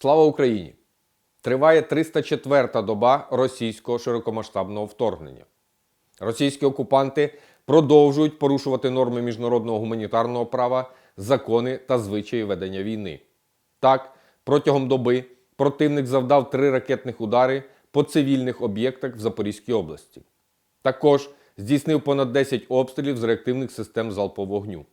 Слава Україні! Триває 304-та доба російського широкомасштабного вторгнення. Російські окупанти продовжують порушувати норми міжнародного гуманітарного права, закони та звичаї ведення війни. Так, протягом доби противник завдав три ракетних удари по цивільних об'єктах в Запорізькій області. Також здійснив понад 10 обстрілів з реактивних систем залпового вогню.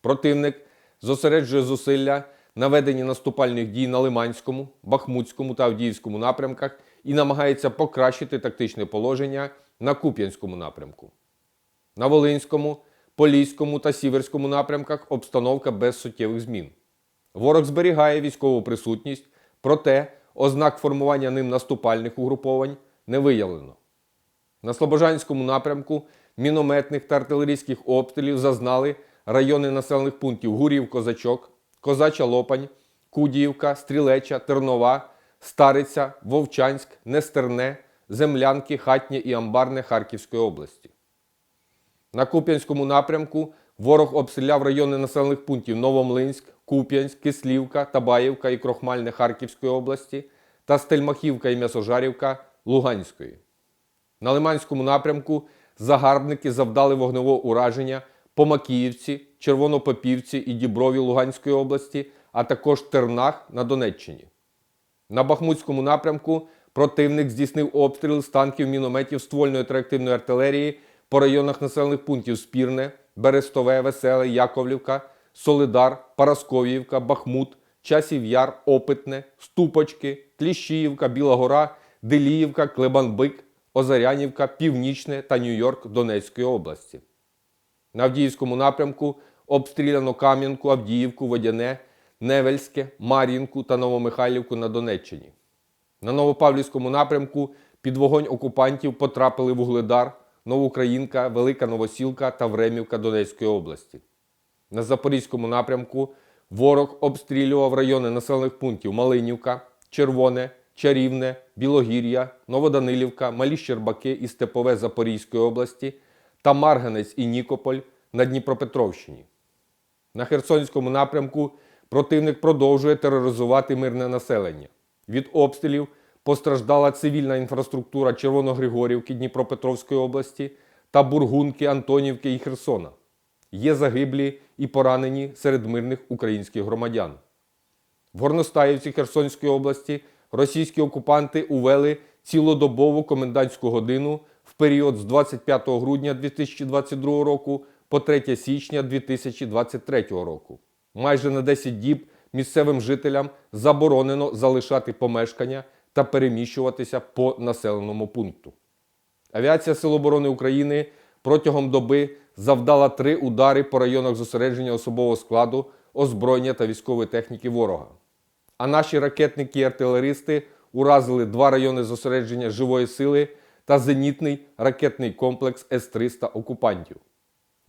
Противник зосереджує зусилля на веденні наступальних дій на Лиманському, Бахмутському та Авдіївському напрямках і намагається покращити тактичне положення на Куп'янському напрямку. На Волинському, Поліському та Сіверському напрямках обстановка без суттєвих змін. Ворог зберігає військову присутність, проте ознак формування ним наступальних угруповань не виявлено. На Слобожанському напрямку мінометних та артилерійських обстрілів зазнали райони населених пунктів Гурів, Козачок, Козача Лопань, Кудіївка, Стрілеча, Тернова, Стариця, Вовчанськ, Нестерне, Землянки, Хатнє і Амбарне Харківської області. На Куп'янському напрямку ворог обстріляв райони населених пунктів Новомлинськ, Куп'янськ, Кислівка, Табаївка і Крохмальне Харківської області та Стельмахівка і М'ясожарівка Луганської. На Лиманському напрямку загарбники завдали вогневого ураження по Макіївці, Червонопопівці і Діброві Луганської області, а також Тернах на Донеччині. На Бахмутському напрямку противник здійснив обстріл з танків, мінометів ствольної та артилерії по районах населених пунктів Спірне, Берестове, Веселе, Яковлівка, Солидар, Парасковіївка, Бахмут, Часів Яр, Опитне, Ступочки, Кліщіївка, Біла Гора, Деліївка, Клебанбик, Озарянівка, Північне та Нью-Йорк Донецької області. На Авдіївському напрямку обстріляно Кам'янку, Авдіївку, Водяне, Невельське, Мар'їнку та Новомихайлівку на Донеччині. На Новопавлівському напрямку під вогонь окупантів потрапили Вугледар, Новоукраїнка, Велика Новосілка та Времівка Донецької області. На Запорізькому напрямку ворог обстрілював райони населених пунктів Малинівка, Червоне, Чарівне, Білогір'я, Новоданилівка, Малі Щербаки і Степове Запорізької області та Марганець і Нікополь на Дніпропетровщині. На Херсонському напрямку противник продовжує тероризувати мирне населення. Від обстрілів постраждала цивільна інфраструктура Червоногригорівки Дніпропетровської області та Бургунки, Антонівки і Херсона. Є загиблі і поранені серед мирних українських громадян. В Горностаївці Херсонської області російські окупанти увели цілодобову комендантську годину в період з 25 грудня 2022 року по 3 січня 2023 року. Майже на 10 діб місцевим жителям заборонено залишати помешкання та переміщуватися по населеному пункту. Авіація Сил оборони України протягом доби завдала три удари по районах зосередження особового складу, озброєння та військової техніки ворога. А наші ракетники і артилеристи уразили два райони зосередження живої сили та зенітний ракетний комплекс С-300 окупантів.